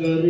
કરી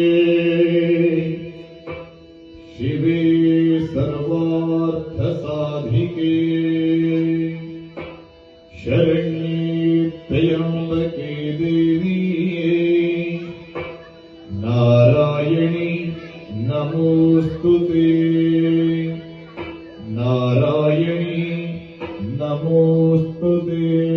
सर्वार्थसाधिके शरण्ये त्रयम्बके देवी नारायणि नमोऽस्तु ते नारायणि नमोऽस्तु ते